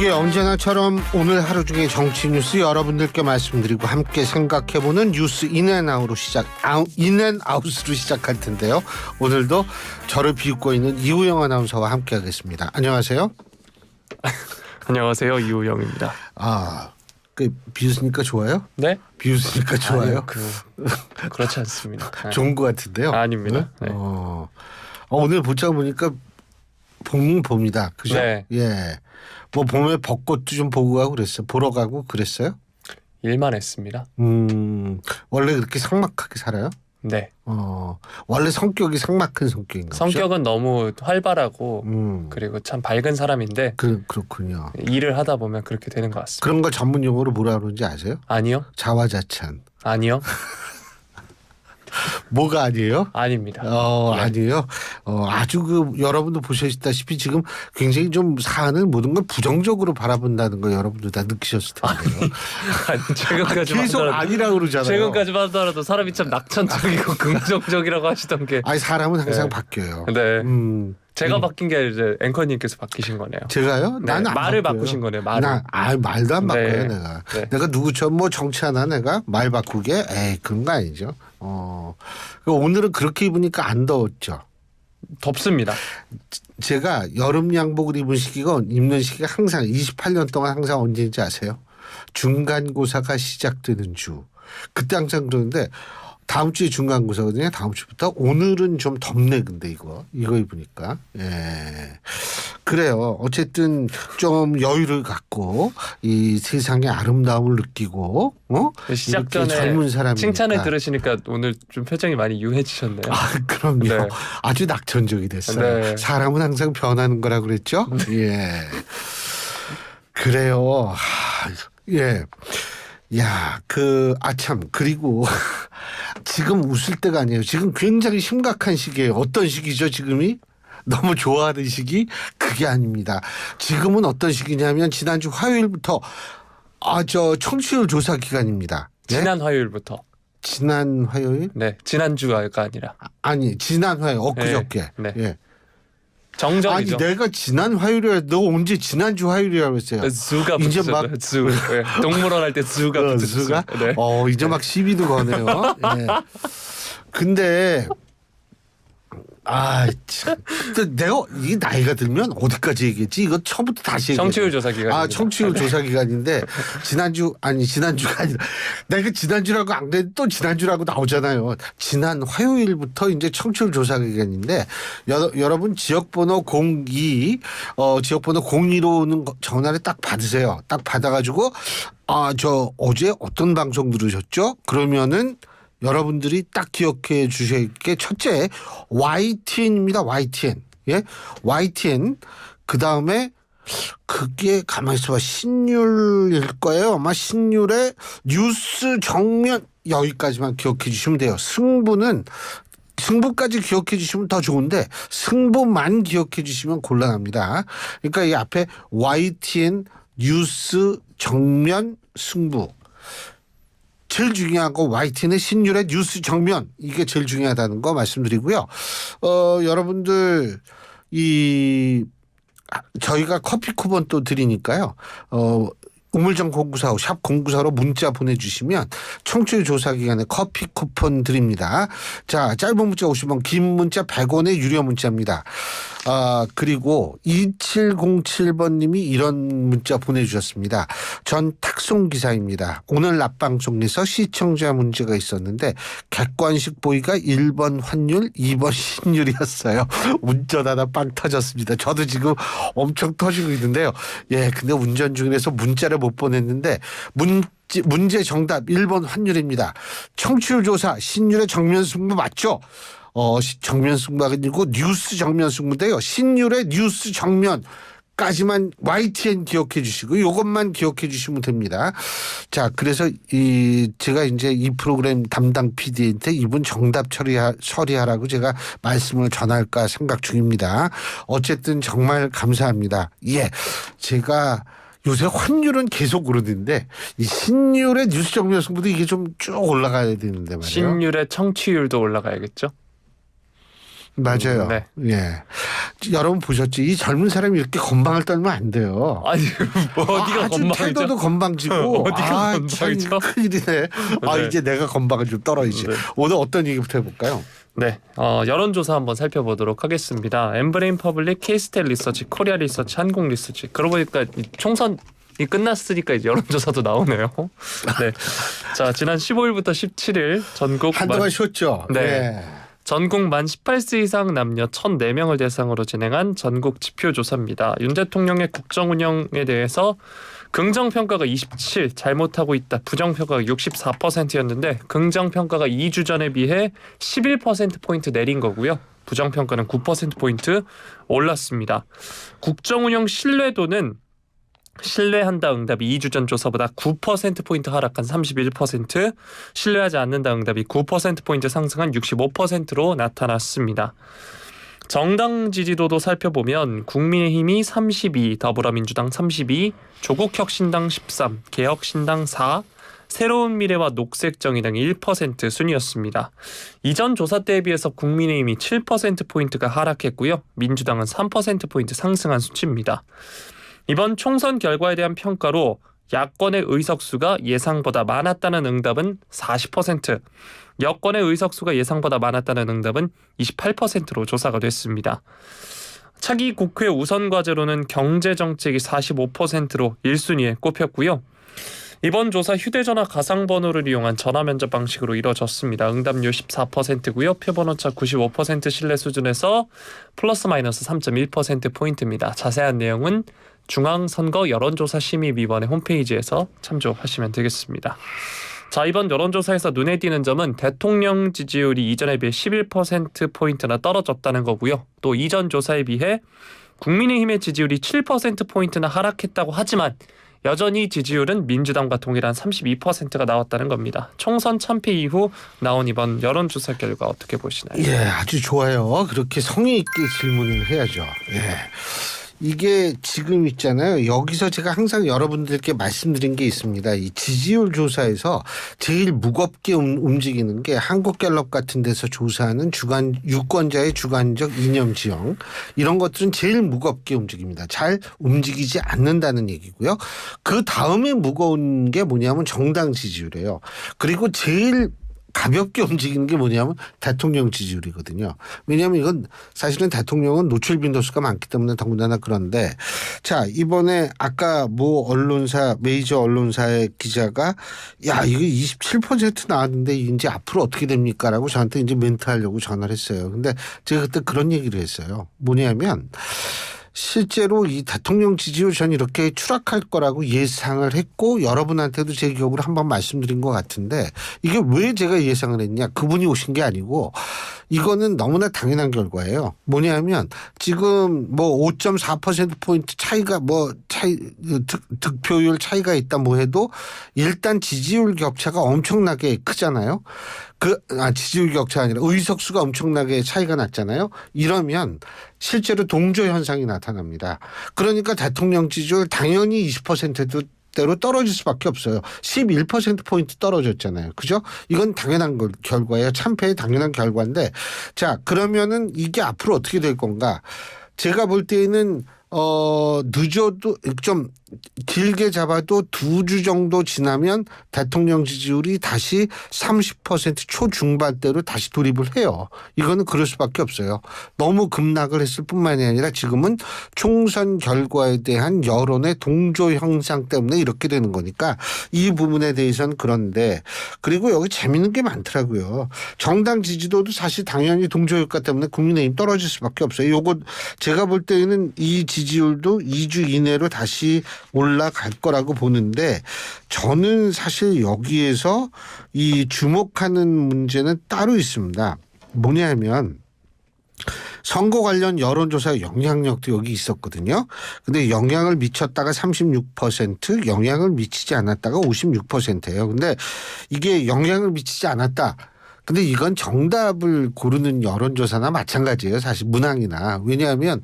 예, 언제나처럼 오늘 하루 중에 정치 뉴스 여러분들께 말씀드리고 함께 생각해보는 뉴스 인앤아웃으로 시작, 아웃, 인앤아웃으로 시작할 텐데요. 오늘도 저를 비웃고 있는 이우영 아나운서와 함께하겠습니다. 안녕하세요. 안녕하세요 이우영입니다. 아, 그 비웃으니까 좋아요? 네? 비웃으니까 좋아요? 아니요, 그 그렇지 않습니다. 네. 좋은 것 같은데요. 아닙니다. 네. 어, 어, 오늘 보자 보니까 봄 봄이다. 그죠? 네. 예. 뭐 봄에 벚꽃도 좀 보고 가고 그랬어요. 보러 가고 그랬어요? 일만 했습니다. 음, 원래 그렇게 삭막하게 살아요? 네. 어, 원래 성격이 삭막한 성격인가 보죠? 성격은 너무 활발하고 음, 그리고 참 밝은 사람인데 그, 그렇군요. 일을 하다 보면 그렇게 되는 것 같습니다. 그런 걸 전문 용어로 뭐라 그러는지 아세요? 아니요, 자화자찬. 아니요, 뭐가 아니에요? 아닙니다. 어, 네. 아니에요. 어, 아주 그 여러분도 보셨다시피 지금 굉장히 좀 사안을 모든 걸 부정적으로 바라본다는 거 여러분도 다 느끼셨을 텐데요. 아니, 최근까지 계속 하더라도 아니라고 그러잖아요. 최근까지만 하더라도 사람이 참 낙천적이고 긍정적이라고 하시던 게 아니 사람은 항상 네. 바뀌어요. 네. 음, 제가 음. 바뀐 게 아니라 이제 앵커님께서 바뀌신 거네요. 제가요? 네, 나는 안 말을 바뀌어요. 바꾸신 거네요. 말을. 나, 아, 말도 안 바꿔요, 네. 내가. 네. 내가 누구처럼 뭐 정치 하나 내가 말 바꾸게? 에이, 그런 거 아니죠. 어. 그 오늘은 그렇게 입으니까 안 더웠죠. 덥습니다. 제가 여름 양복을 입은 시기가 입는 시기가 항상 28년 동안 항상 언제인지 아세요? 중간고사가 시작되는 주. 그때 항상 그러는데 다음 주에 중간고사거든요. 다음 주부터 오늘은 좀 덥네 근데 이거 이거 입으니까 예 그래요. 어쨌든 좀 여유를 갖고 이 세상의 아름다움을 느끼고 어 시작 전에 젊은 사람이 칭찬을 들으시니까 오늘 좀 표정이 많이 유해지셨네요. 아, 그럼요. 네. 아주 낙천적이 됐어요. 네. 사람은 항상 변하는 거라 그랬죠? 예. 그래요. 하, 예. 야, 그, 아 참, 그리고 지금 웃을 때가 아니에요. 지금 굉장히 심각한 시기예요. 어떤 시기죠, 지금이? 너무 좋아하는 시기? 그게 아닙니다. 지금은 어떤 시기냐면 지난주 화요일부터 아, 저 청취율 조사 기간입니다. 예? 지난 화요일부터. 지난 화요일? 네, 지난주가 아니라 아니 지난 화요일 엊그저께 네, 네. 예. 정정이죠. 아니 내가 지난 화요일에 너 언제 지난주 화요일이라고 했어요 zu가 이제. 막- zu. 네, 동물원 할때 zu가 어, 붙었죠. 수가 네. 어 이제 막 시비도 거네요 예. 근데 아 참. 근데 내가 이 나이가 들면 어디까지 얘기했지 이거 처음부터 다시 청취율 조사 기간. 아 청취율 조사 기간인데 지난주 아니 지난주가 아니라 내가 지난주라고 안 그래도 또 지난주라고 나오잖아요. 지난 화요일부터 이제 청취율 조사 기간인데 여, 여러분 지역번호 02 어, 지역번호 02로 오는 거- 전화를 딱 받으세요. 딱 받아가지고 아 저 어제 어떤 방송 들으셨죠? 그러면은 여러분들이 딱 기억해 주실 게 첫째 YTN입니다. YTN 예 YTN 그 다음에 그게 가만히 있어봐 신율일 거예요. 아마 신율의 뉴스 정면 여기까지만 기억해 주시면 돼요. 승부는 승부까지 기억해 주시면 더 좋은데 승부만 기억해 주시면 곤란합니다. 그러니까 이 앞에 YTN 뉴스 정면 승부 제일 중요한 거 YTN의 신율의 뉴스 정면 이게 제일 중요하다는 거 말씀드리고요. 어 여러분들 이 아, 저희가 커피 쿠폰 또 드리니까요. 어 우물정 공구사호 샵 공구사로 문자 보내주시면 청취율 조사 기간에 커피 쿠폰 드립니다. 자 짧은 문자 50원 긴 문자 100원의 유료 문자입니다. 아 그리고 2707번님이 이런 문자 보내주셨습니다. 전 탁송 기사입니다. 오늘 낮방송에서 시청자 문제가 있었는데 객관식 보기가 1번 환율 2번 신율이었어요. 운전하다 빵 터졌습니다. 저도 지금 엄청 터지고 있는데요. 예, 근데 운전 중이라서 문자를 못 보냈는데 문제, 문제 정답 1번 환율입니다. 청취율 조사 신율의 정면 승부 맞죠? 어, 시- 정면 승부가 아니고 뉴스 정면 승부인데요. 신율의 뉴스 정면 까지만 YTN 기억해 주시고 이것만 기억해 주시면 됩니다. 자, 그래서 이 제가 이제 이 프로그램 담당 PD한테 이분 정답 처리하, 처리하라고 제가 말씀을 전할까 생각 중입니다. 어쨌든 정말 감사합니다. 예. 제가 요새 환율은 계속 오르는데 이 신율의 뉴스 정면 승부도 이게 좀 쭉 올라가야 되는데 말이에요. 신율의 청취율도 올라가야겠죠. 맞아요. 네. 예. 여러분 보셨지? 이 젊은 사람이 이렇게 건방을 떨면 안 돼요. 아니 뭐 어디가 아 주 건방이죠? 태도도 건방지고 어디가 아, 건방이죠? 참 큰일이네. 아 네. 이제 내가 건방을 좀 떨어야지. 네. 오늘 어떤 얘기부터 해볼까요? 네, 어, 여론조사 한번 살펴보도록 하겠습니다. 엠브레인 퍼블릭, 케이스텔 리서치, 코리아 리서치, 한국 리서치. 그러고 보니까 이 총선 이 끝났으니까 이제 여론조사도 나오네요. 네, 자 지난 15일부터 17일 전국 한동안 만, 쉬었죠. 네. 예. 전국 만 18세 이상 남녀 1,004명을 대상으로 진행한 전국 지표 조사입니다. 윤 대통령의 국정 운영에 대해서 긍정 평가가 27, 잘못하고 있다. 부정 평가가 64%였는데 긍정 평가가 2주 전에 비해 11% 포인트 내린 거고요. 부정 평가는 9% 포인트 올랐습니다. 국정 운영 신뢰도는 신뢰한다 응답이 2주 전 조사보다 9% 포인트 하락한 31%, 신뢰하지 않는다 응답이 9% 포인트 상승한 65%로 나타났습니다. 정당 지지도도 살펴보면 국민의힘이 32, 더불어민주당 32, 조국혁신당 13, 개혁신당 4, 새로운 미래와 녹색정의당이 1% 순이었습니다. 이전 조사 때에 비해서 국민의힘이 7%포인트가 하락했고요. 민주당은 3%포인트 상승한 수치입니다. 이번 총선 결과에 대한 평가로 야권의 의석수가 예상보다 많았다는 응답은 40%, 여권의 의석수가 예상보다 많았다는 응답은 28%로 조사가 됐습니다. 차기 국회 우선 과제로는 경제 정책이 45%로 1순위에 꼽혔고요. 이번 조사 휴대전화 가상번호를 이용한 전화 면접 방식으로 이뤄졌습니다. 응답률 14%고요. 표본오차 95% 신뢰 수준에서 플러스 마이너스 3.1% 포인트입니다. 자세한 내용은 중앙선거 여론조사 심의위원회 홈페이지에서 참조하시면 되겠습니다. 자 이번 여론조사에서 눈에 띄는 점은 대통령 지지율이 이전에 비해 11% 포인트나 떨어졌다는 거고요. 또 이전 조사에 비해 국민의힘의 지지율이 7% 포인트나 하락했다고 하지만 여전히 지지율은 민주당과 동일한 32%가 나왔다는 겁니다. 총선 참패 이후 나온 이번 여론조사 결과 어떻게 보시나요? 예, 아주 좋아요. 그렇게 성의 있게 질문을 해야죠. 예. 이게 지금 있잖아요. 여기서 제가 항상 여러분들께 말씀드린 게 있습니다. 이 지지율 조사에서 제일 무겁게 움- 움직이는 게 한국갤럽 같은 데서 조사하는 주관 유권자의 주관적 이념 지형 이런 것들은 제일 무겁게 움직입니다. 잘 움직이지 않는다는 얘기고요. 그 다음에 무거운 게 뭐냐면 정당 지지율이에요. 그리고 제일 가볍게 움직이는 게 뭐냐면 대통령 지지율이거든요. 왜냐하면 이건 사실은 대통령은 노출 빈도수가 많기 때문에 더군다나 그런데 자 이번에 아까 모 언론사 메이저 언론사의 기자가 야 이거 27% 나왔는데 이제 앞으로 어떻게 됩니까라고 저한테 이제 멘트하려고 전화를 했어요. 근데 제가 그때 그런 얘기를 했어요. 뭐냐면 실제로 이 대통령 지지율 전 이렇게 추락할 거라고 예상을 했고 여러분한테도 제 기억으로 한번 말씀드린 것 같은데 이게 왜 제가 예상을 했냐 그분이 오신 게 아니고 이거는 너무나 당연한 결과예요. 뭐냐면 지금 뭐 5.4% 포인트 차이가 뭐 차이 득, 득표율 차이가 있다 뭐 해도 일단 지지율 격차가 엄청나게 크잖아요. 그, 아, 지지율 격차 아니라 의석수가 엄청나게 차이가 났잖아요. 이러면 실제로 동조 현상이 나타납니다. 그러니까 대통령 지지율 당연히 20%도 대로 떨어질 수밖에 없어요. 11%포인트 떨어졌잖아요. 그죠? 이건 당연한 걸, 결과예요. 참패의 당연한 결과인데 자, 그러면은 이게 앞으로 어떻게 될 건가? 제가 볼 때에는 어, 늦어도 좀 길게 잡아도 두 주 정도 지나면 대통령 지지율이 다시 30% 초중반대로 다시 돌입을 해요. 이거는 그럴 수밖에 없어요. 너무 급락을 했을 뿐만이 아니라 지금은 총선 결과에 대한 여론의 동조 형상 때문에 이렇게 되는 거니까 이 부분에 대해서는 그런데 그리고 여기 재밌는 게 많더라고요. 정당 지지도도 사실 당연히 동조 효과 때문에 국민의힘 떨어질 수밖에 없어요. 요거 제가 볼 때는 이 지지율도 2주 이내로 다시 올라갈 거라고 보는데 저는 사실 여기에서 이 주목하는 문제는 따로 있습니다. 뭐냐면 선거 관련 여론조사 영향력도 여기 있었거든요. 근데 영향을 미쳤다가 36%, 영향을 미치지 않았다가 56%예요. 근데 이게 영향을 미치지 않았다. 근데 이건 정답을 고르는 여론조사나 마찬가지예요. 사실 문항이나. 왜냐하면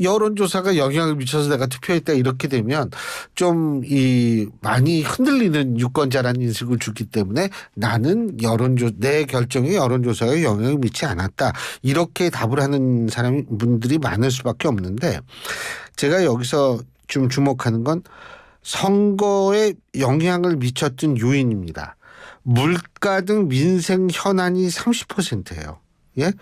여론조사가 영향을 미쳐서 내가 투표했다 이렇게 되면 좀 이 많이 흔들리는 유권자라는 인식을 주기 때문에 나는 여론조 내 결정에 여론조사가 영향을 미치지 않았다 이렇게 답을 하는 사람 분들이 많을 수밖에 없는데 제가 여기서 좀 주목하는 건 선거에 영향을 미쳤던 요인입니다. 물가 등 민생 현안이 30%예요. 예?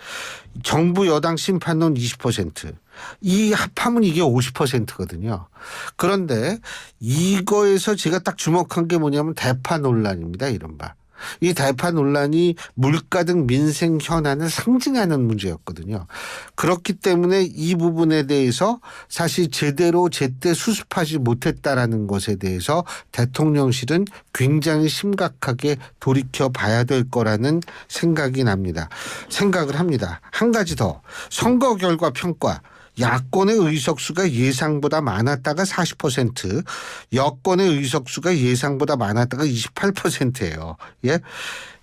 정부 여당 심판론 20%. 이 합하면 이게 50%거든요. 그런데 이거에서 제가 딱 주목한 게 뭐냐면 대파 논란입니다. 이른바. 이 대파 논란이 물가 등 민생 현안을 상징하는 문제였거든요. 그렇기 때문에 이 부분에 대해서 사실 제대로 제때 수습하지 못했다라는 것에 대해서 대통령실은 굉장히 심각하게 돌이켜 봐야 될 거라는 생각이 납니다. 생각을 합니다. 한 가지 더. 선거 결과 평가. 야권의 의석수가 예상보다 많았다가 40%, 여권의 의석수가 예상보다 많았다가 28%예요. 예?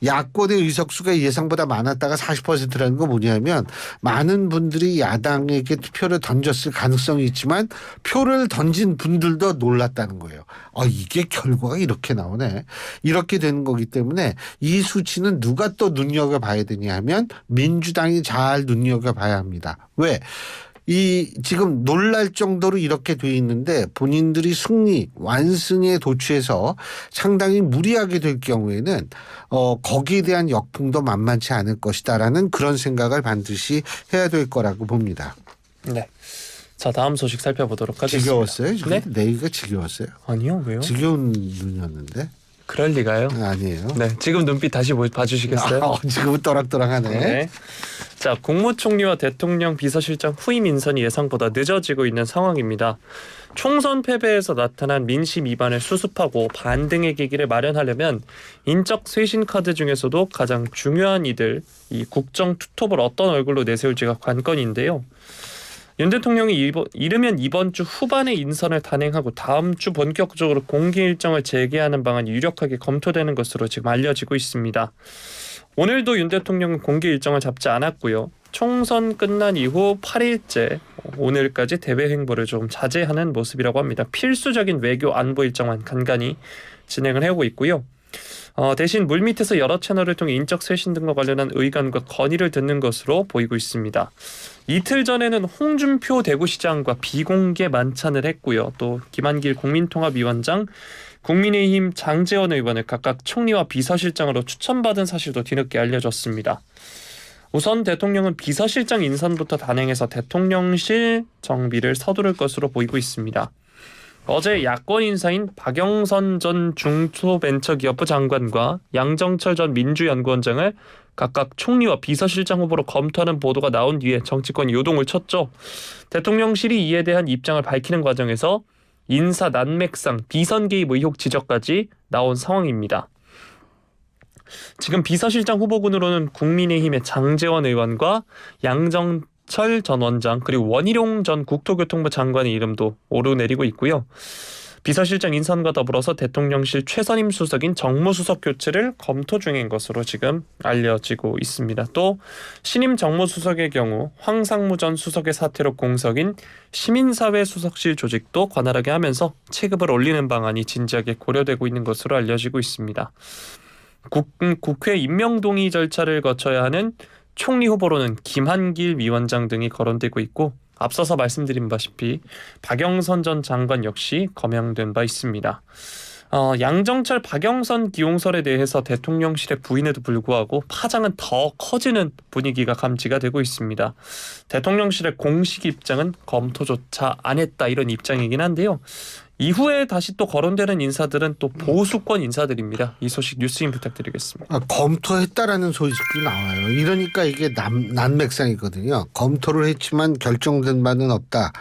야권의 의석수가 예상보다 많았다가 40%라는 건 뭐냐면 많은 분들이 야당에게 투표를 던졌을 가능성이 있지만 표를 던진 분들도 놀랐다는 거예요. 아, 이게 결과가 이렇게 나오네. 이렇게 되는 거기 때문에 이 수치는 누가 또 눈여겨봐야 되냐 하면 민주당이 잘 눈여겨봐야 합니다. 왜? 이 지금 놀랄 정도로 이렇게 돼 있는데 본인들이 승리 완승에 도취해서 상당히 무리하게 될 경우에는 어 거기에 대한 역풍도 만만치 않을 것이다라는 그런 생각을 반드시 해야 될 거라고 봅니다. 네. 자 다음 소식 살펴보도록 하겠습니다. 지겨웠어요? 지금 네? 내기가 지겨웠어요? 아니요 왜요? 지겨운 눈이었는데 그럴 리가요. 아니에요. 네 지금 눈빛 다시 보- 봐주시겠어요? 아, 지금은 또락또락하네. 네. 자, 국무총리와 대통령 비서실장 후임 인선이 예상보다 늦어지고 있는 상황입니다. 총선 패배에서 나타난 민심 위반을 수습하고 반등의 계기를 마련하려면 인적 쇄신 카드 중에서도 가장 중요한 이들 이 국정 투톱을 어떤 얼굴로 내세울지가 관건인데요. 윤 대통령이 이번, 이르면 이번 주 후반에 인선을 단행하고 다음 주 본격적으로 공개 일정을 재개하는 방안이 유력하게 검토되는 것으로 지금 알려지고 있습니다. 오늘도 윤 대통령은 공개 일정을 잡지 않았고요. 총선 끝난 이후 8일째 오늘까지 대외 행보를 좀 자제하는 모습이라고 합니다. 필수적인 외교 안보 일정만 간간히 진행을 해오고 있고요. 어, 대신 물밑에서 여러 채널을 통해 인적 쇄신 등과 관련한 의견과 건의를 듣는 것으로 보이고 있습니다. 이틀 전에는 홍준표 대구시장과 비공개 만찬을 했고요. 또 김한길 국민통합위원장, 국민의힘 장재원 의원을 각각 총리와 비서실장으로 추천받은 사실도 뒤늦게 알려졌습니다. 우선 대통령은 비서실장 인선부터 단행해서 대통령실 정비를 서두를 것으로 보이고 있습니다. 어제 야권 인사인 박영선 전 중소벤처기업부 장관과 양정철 전 민주연구원장을 각각 총리와 비서실장 후보로 검토하는 보도가 나온 뒤에 정치권이 요동을 쳤죠. 대통령실이 이에 대한 입장을 밝히는 과정에서 인사 난맥상 비선 개입 의혹 지적까지 나온 상황입니다. 지금 비서실장 후보군으로는 국민의힘의 장재원 의원과 양정 철 전 원장 그리고 원희룡 전 국토교통부 장관의 이름도 오르내리고 있고요. 비서실장 인선과 더불어서 대통령실 최선임 수석인 정무수석 교체를 검토 중인 것으로 지금 알려지고 있습니다. 또 신임 정무수석의 경우 황상무 전 수석의 사태로 공석인 시민사회 수석실 조직도 관할하게 하면서 체급을 올리는 방안이 진지하게 고려되고 있는 것으로 알려지고 있습니다. 국, 국회 임명 동의 절차를 거쳐야 하는 총리 후보로는 김한길 위원장 등이 거론되고 있고 앞서서 말씀드린 바시피 박영선 전 장관 역시 거명된 바 있습니다. 어, 양정철 박영선 기용설에 대해서 대통령실의 부인에도 불구하고 파장은 더 커지는 분위기가 감지가 되고 있습니다. 대통령실의 공식 입장은 검토조차 안 했다 이런 입장이긴 한데요. 이후에 다시 또 거론되는 인사들은 또 보수권 인사들입니다. 이 소식 뉴스인 부탁드리겠습니다. 아, 검토했다라는 소식이 나와요. 이러니까 이게 남, 난맥상이거든요. 검토를 했지만 결정된 바는 없다.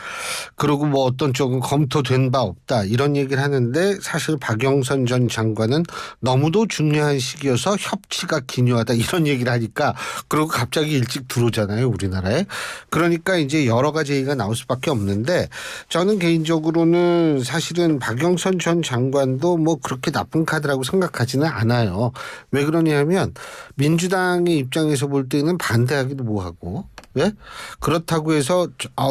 그리고 뭐 어떤 쪽은 검토된 바 없다. 이런 얘기를 하는데 사실 박영선 전 장관은 너무도 중요한 시기여서 협치가 기묘하다. 이런 얘기를 하니까 그리고 갑자기 일찍 들어오잖아요. 우리나라에. 그러니까 이제 여러 가지 얘기가 나올 수밖에 없는데 저는 개인적으로는 사실 사실은 박영선 전 장관도 뭐 그렇게 나쁜 카드라고 생각하지는 않아요. 왜 그러냐면 민주당의 입장에서 볼 때는 반대하기도 뭐하고 예? 그렇다고 해서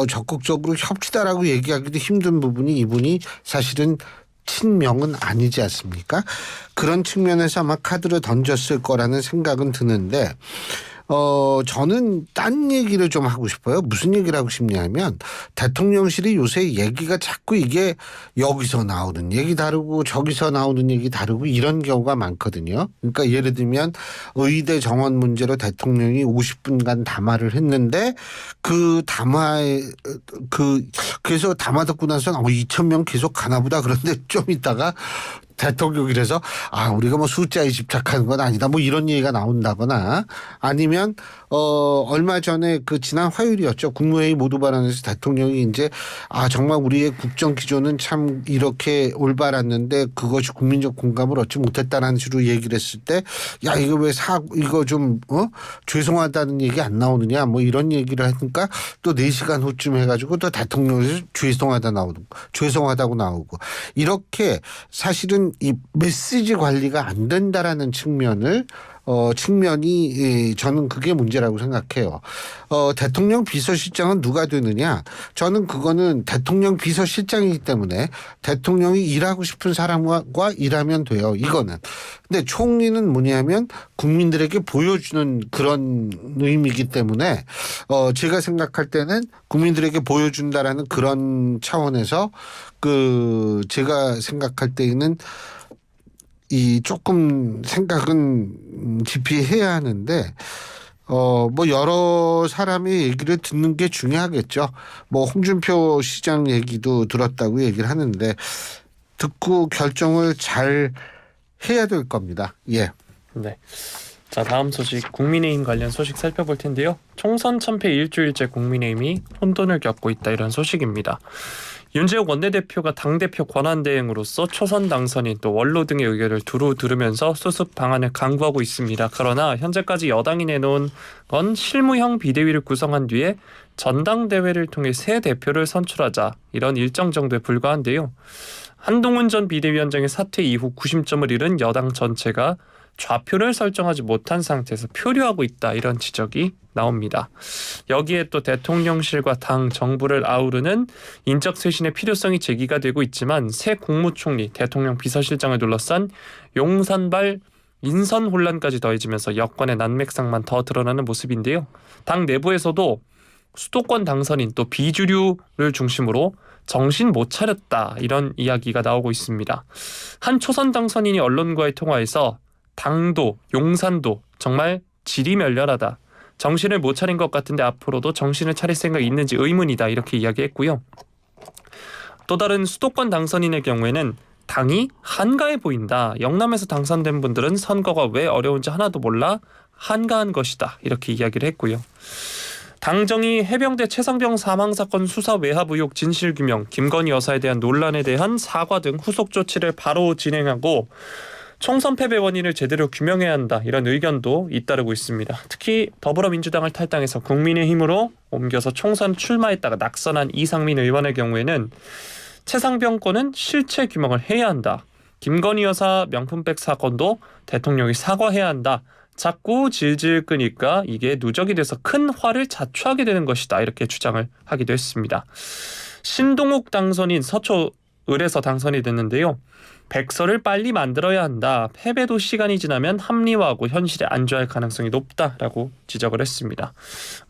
적극적으로 협치다라고 얘기하기도 힘든 부분이 이분이 사실은 친명은 아니지 않습니까? 그런 측면에서 아마 카드를 던졌을 거라는 생각은 드는데 어, 저는 딴 얘기를 좀 하고 싶어요. 무슨 얘기를 하고 싶냐면 대통령실이 요새 얘기가 자꾸 이게 여기서 나오는 얘기 다르고 저기서 나오는 얘기 다르고 이런 경우가 많거든요. 그러니까 예를 들면 의대 정원 문제로 대통령이 50분간 담화를 했는데 그 담화에 그 그래서 담화 듣고 나서는 어, 2천 명 계속 가나 보다 그런데 좀 있다가 대통령이라서 아 우리가 뭐 숫자에 집착하는 건 아니다. 뭐 이런 얘기가 나온다거나 아니면 어 얼마 전에 그 지난 화요일이었죠. 국무회의 모두 발언에서 대통령이 이제 아 정말 우리의 국정 기조는 참 이렇게 올바랐는데 그것이 국민적 공감을 얻지 못했다라는 식으로 얘기를 했을 때 야 이거 왜 사 이거 좀 어? 죄송하다는 얘기 안 나오느냐? 뭐 이런 얘기를 하니까 또 4시간 후쯤 해가지고 또 대통령에서 죄송하다 나오고 죄송하다고 나오고. 이렇게 사실은 이 메시지 관리가 안 된다라는 측면을 어 측면이 예, 저는 그게 문제라고 생각해요. 어 대통령 비서실장은 누가 되느냐? 저는 그거는 대통령 비서실장이기 때문에 대통령이 일하고 싶은 사람과 일하면 돼요. 이거는. 근데 총리는 뭐냐면 국민들에게 보여주는 그런 의미이기 때문에 어 제가 생각할 때는 국민들에게 보여준다라는 그런 차원에서 그 제가 생각할 때에는 이 조금 생각은 음, 깊이 해야 하는데 어 뭐 여러 사람의 얘기를 듣는 게 중요하겠죠. 뭐 홍준표 시장 얘기도 들었다고 얘기를 하는데 듣고 결정을 잘 해야 될 겁니다. 예. 네. 자 다음 소식 국민의힘 관련 소식 살펴볼 텐데요. 총선 참패 일주일째 국민의힘이 혼돈을 겪고 있다 이런 소식입니다. 윤재욱 원내대표가 당대표 권한대행으로서 초선 당선인 또 원로 등의 의견을 두루 들으면서 수습 방안을 강구하고 있습니다. 그러나 현재까지 여당이 내놓은 건 실무형 비대위를 구성한 뒤에 전당대회를 통해 새 대표를 선출하자 이런 일정 정도에 불과한데요. 한동훈 전 비대위원장의 사퇴 이후 구심점을 잃은 여당 전체가 좌표를 설정하지 못한 상태에서 표류하고 있다 이런 지적이 나옵니다. 여기에 또 대통령실과 당 정부를 아우르는 인적 쇄신의 필요성이 제기가 되고 있지만 새 국무총리, 대통령 비서실장을 둘러싼 용산발 인선 혼란까지 더해지면서 여권의 난맥상만 더 드러나는 모습인데요. 당 내부에서도 수도권 당선인 또 비주류를 중심으로 정신 못 차렸다 이런 이야기가 나오고 있습니다. 한 초선 당선인이 언론과의 통화에서 당도, 용산도 정말 질이 멸렬하다. 정신을 못 차린 것 같은데 앞으로도 정신을 차릴 생각이 있는지 의문이다 이렇게 이야기했고요. 또 다른 수도권 당선인의 경우에는 당이 한가해 보인다. 영남에서 당선된 분들은 선거가 왜 어려운지 하나도 몰라 한가한 것이다. 이렇게 이야기를 했고요. 당정이 해병대 최상병 사망 사건 수사 외압 의혹 진실 규명, 김건희 여사에 대한 논란에 대한 사과 등 후속 조치를 바로 진행하고 총선 패배 원인을 제대로 규명해야 한다 이런 의견도 잇따르고 있습니다. 특히 더불어민주당을 탈당해서 국민의힘으로 옮겨서 총선 출마했다가 낙선한 이상민 의원의 경우에는 최상병 건은 실체 규명을 해야 한다. 김건희 여사 명품백 사건도 대통령이 사과해야 한다. 자꾸 질질 끄니까 이게 누적이 돼서 큰 화를 자초하게 되는 것이다. 이렇게 주장을 하기도 했습니다. 신동욱 당선인 서초 을에서 당선이 됐는데요. 백서를 빨리 만들어야 한다. 패배도 시간이 지나면 합리화하고 현실에 안주할 가능성이 높다라고 지적을 했습니다.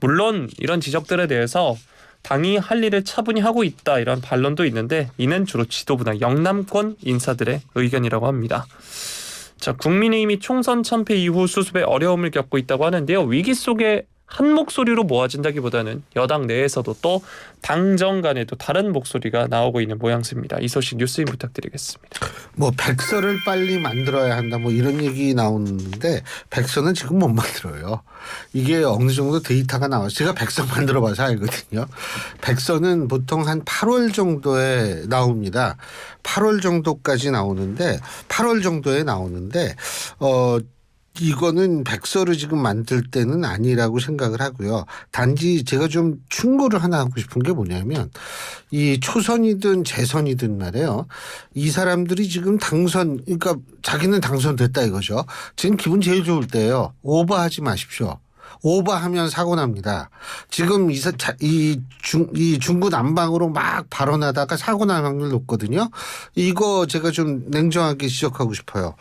물론 이런 지적들에 대해서 당이 할 일을 차분히 하고 있다 이런 반론도 있는데 이는 주로 지도부나 영남권 인사들의 의견이라고 합니다. 자, 국민의힘이 총선 참패 이후 수습에 어려움을 겪고 있다고 하는데요. 위기 속에 한 목소리로 모아진다기보다는 여당 내에서도 또 당정 간에도 다른 목소리가 나오고 있는 모양새입니다. 이 소식 뉴스인 부탁드리겠습니다. 뭐 백서를 빨리 만들어야 한다 뭐 이런 얘기 나오는데 백서는 지금 못 만들어요. 이게 어느 정도 데이터가 나와요. 제가 백서 만들어 봐서 알거든요. 백서는 보통 한 8월 정도에 나옵니다. 8월 정도까지 나오는데 8월 정도에 나오는데 어 이거는 백서를 지금 만들 때는 아니라고 생각을 하고요. 단지 제가 좀 충고를 하나 하고 싶은 게 뭐냐면 이 초선이든 재선이든 말이에요. 이 사람들이 지금 당선, 그러니까 자기는 당선됐다 이거죠. 지금 기분 제일 좋을 때예요. 오버하지 마십시오. 오버하면 사고 납니다. 지금 이, 이, 중, 이 중구 난방으로 막 발언하다가 사고 날 확률 높거든요. 이거 제가 좀 냉정하게 지적하고 싶어요.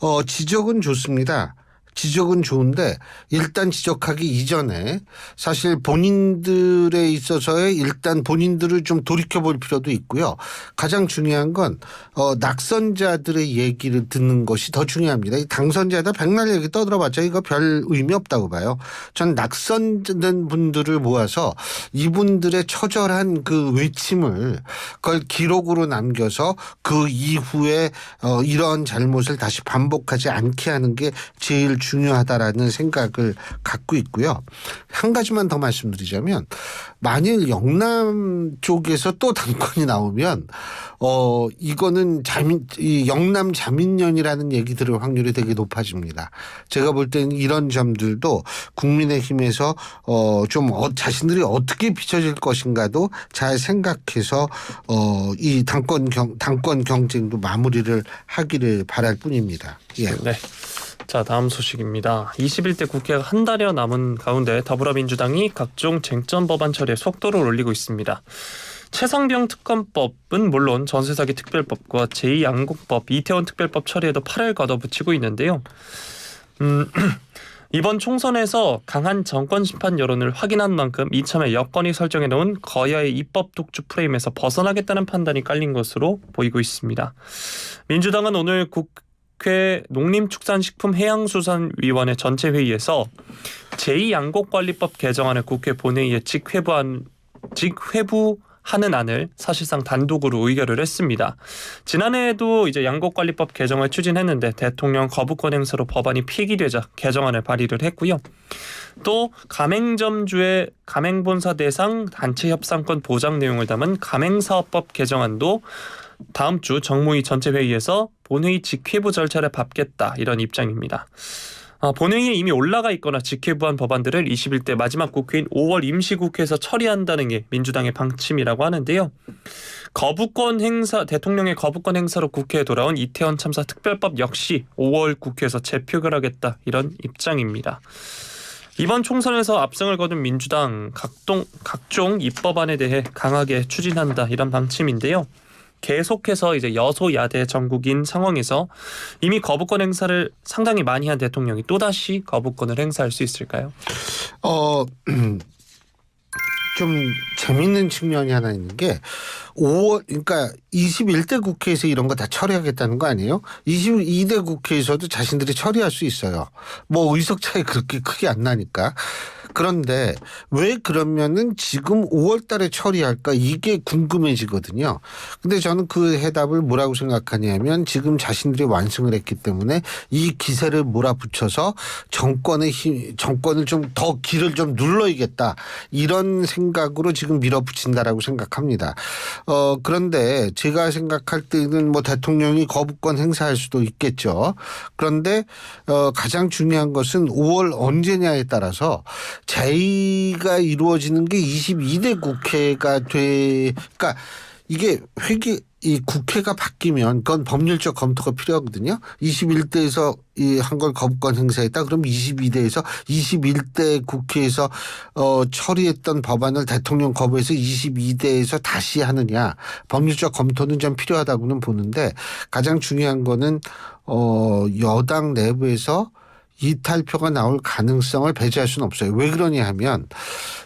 어, 지적은 좋습니다. 지적은 좋은데 일단 지적하기 이전에 사실 본인들에 있어서의 일단 본인들을 좀 돌이켜 볼 필요도 있고요. 가장 중요한 건 어, 낙선자들의 얘기를 듣는 것이 더 중요합니다. 이 당선자다 백날 얘기 떠들어봤자 이거 별 의미 없다고 봐요. 전 낙선된 분들을 모아서 이분들의 처절한 그 외침을 그걸 기록으로 남겨서 그 이후에 어, 이런 잘못을 다시 반복하지 않게 하는 게 제일 중요하다라는 생각을 갖고 있고요. 한 가지만 더 말씀드리자면 만일 영남 쪽에서 또 당권이 나오면 어 이거는 자민 이 영남 자민련이라는 얘기 들을 확률이 되게 높아집니다. 제가 볼 때는 이런 점들도 국민의힘에서 어좀 어, 자신들이 어떻게 비춰질 것인가도 잘 생각해서 어이 당권 경 당권 경쟁도 마무리를 하기를 바랄 뿐입니다. 예. 네. 자 다음 소식입니다. 21대 국회가 한 달여 남은 가운데 더불어민주당이 각종 쟁점 법안 처리에 속도를 올리고 있습니다. 최상병 특검법은 물론 전세사기 특별법과 제2양곡법, 이태원 특별법 처리에도 팔을 걷어붙이고 있는데요. 음, 이번 총선에서 강한 정권 심판 여론을 확인한 만큼 이참에 여건이 설정해 놓은 거야의 입법 독주 프레임에서 벗어나겠다는 판단이 깔린 것으로 보이고 있습니다. 민주당은 오늘 국 회 농림축산식품해양수산위원회 전체 회의에서 제2양곡관리법 개정안을 국회 본회의에 직회부한 직회부 하는 안을 사실상 단독으로 의결을 했습니다. 지난해에도 이제 양곡관리법 개정을 추진했는데 대통령 거부권 행사로 법안이 폐기되자 개정안을 발의를 했고요. 또 가맹점주의 가맹본사 대상 단체 협상권 보장 내용을 담은 가맹사업법 개정안도 다음 주 정무위 전체 회의에서 본회의 직회부 절차를 밟겠다 이런 입장입니다. 아, 본회의에 이미 올라가 있거나 직회부한 법안들을 21대 마지막 국회인 5월 임시국회에서 처리한다는 게 민주당의 방침이라고 하는데요. 거부권 행사 대통령의 거부권 행사로 국회에 돌아온 이태원 참사 특별법 역시 5월 국회에서 재표결하겠다 이런 입장입니다. 이번 총선에서 압승을 거둔 민주당 각종 각종 입법안에 대해 강하게 추진한다 이런 방침인데요. 계속해서 이제 여소야대 전국인 상황에서 이미 거부권 행사를 상당히 많이 한 대통령이 또다시 거부권을 행사할 수 있을까요? 어, 좀 재밌는 측면이 하나 있는 게 5월, 그러니까 21대 국회에서 이런 거 다 처리하겠다는 거 아니에요? 22대 국회에서도 자신들이 처리할 수 있어요. 뭐 의석 차이 그렇게 크게 안 나니까. 그런데 왜 그러면은 지금 5월 달에 처리할까 이게 궁금해지거든요. 근데 저는 그 해답을 뭐라고 생각하냐면 지금 자신들이 완승을 했기 때문에 이 기세를 몰아붙여서 정권의 힘, 정권을 좀 더 길을 좀 눌러야겠다. 이런 생각으로 지금 밀어붙인다라고 생각합니다. 어, 그런데 제가 생각할 때는 뭐 대통령이 거부권 행사할 수도 있겠죠. 그런데 어, 가장 중요한 것은 5월 언제냐에 따라서 제의가 이루어지는 게 22대 국회가 돼, 그러니까 이게 회기 이 국회가 바뀌면 그건 법률적 검토가 필요하거든요. 21대에서 이 한 걸 거부권 행사했다. 그럼 22대에서 21대 국회에서 어 처리했던 법안을 대통령 거부해서 22대에서 다시 하느냐. 법률적 검토는 좀 필요하다고는 보는데 가장 중요한 거는 어 여당 내부에서 이탈표가 나올 가능성을 배제할 수는 없어요. 왜 그러냐 하면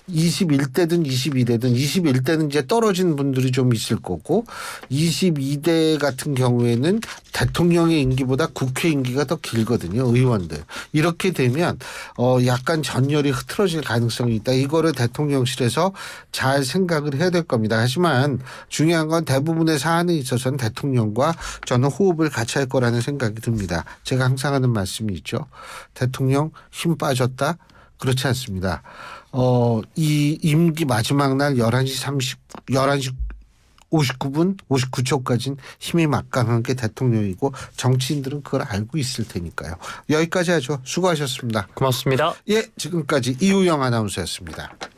21대든 22대든 21대는 이제 떨어진 분들이 좀 있을 거고 22대 같은 경우에는 대통령의 임기보다 국회 임기가 더 길거든요. 의원들. 이렇게 되면 어 약간 전열이 흐트러질 가능성이 있다. 이거를 대통령실에서 잘 생각을 해야 될 겁니다. 하지만 중요한 건 대부분의 사안에 있어서는 대통령과 저는 호흡을 같이 할 거라는 생각이 듭니다. 제가 항상 하는 말씀이 있죠. 대통령 힘 빠졌다? 그렇지 않습니다. 어, 이 임기 마지막 날 11시 30, 11시 59분 59초까지는 힘이 막강한 게 대통령이고 정치인들은 그걸 알고 있을 테니까요. 여기까지 하죠. 수고하셨습니다. 고맙습니다. 예, 지금까지 이우영 아나운서였습니다.